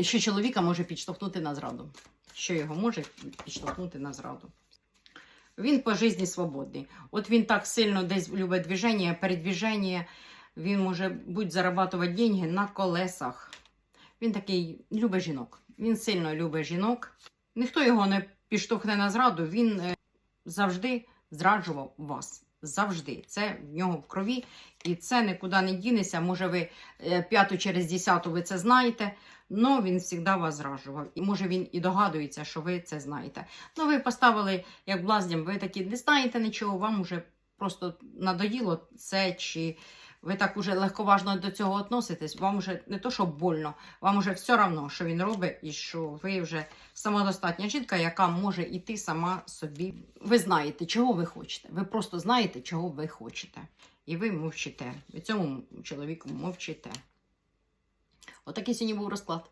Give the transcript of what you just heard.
що чоловіка може підштовхнути на зраду. Що його може підштовхнути на зраду. Він по житті свободний. От він так сильно десь любить движення, передвіження. Він може будь зарабатувати деньги на колесах. Він такий любить жінок. Він сильно любить жінок. Ніхто його не підштовхне на зраду. Він е, завжди зраджував вас. Завжди. Це в нього в крові, і це нікуди не дінеться. Може, ви е, п'яту через десяту ви це знаєте, але він завжди вас зраджував. І може він і догадується, що ви це знаєте. Ну, ви поставили як блазням, ви такі не знаєте нічого, вам уже просто надоїло це, чи ви так уже легковажно до цього відноситесь, вам вже не то, що больно, вам уже все одно, що він робить, і що ви вже самодостатня жінка, яка може йти сама собі. Ви знаєте, чого ви хочете. Ви просто знаєте, чого ви хочете. І ви мовчите. Ви цьому чоловіку мовчите. Отакий сьогодні був розклад.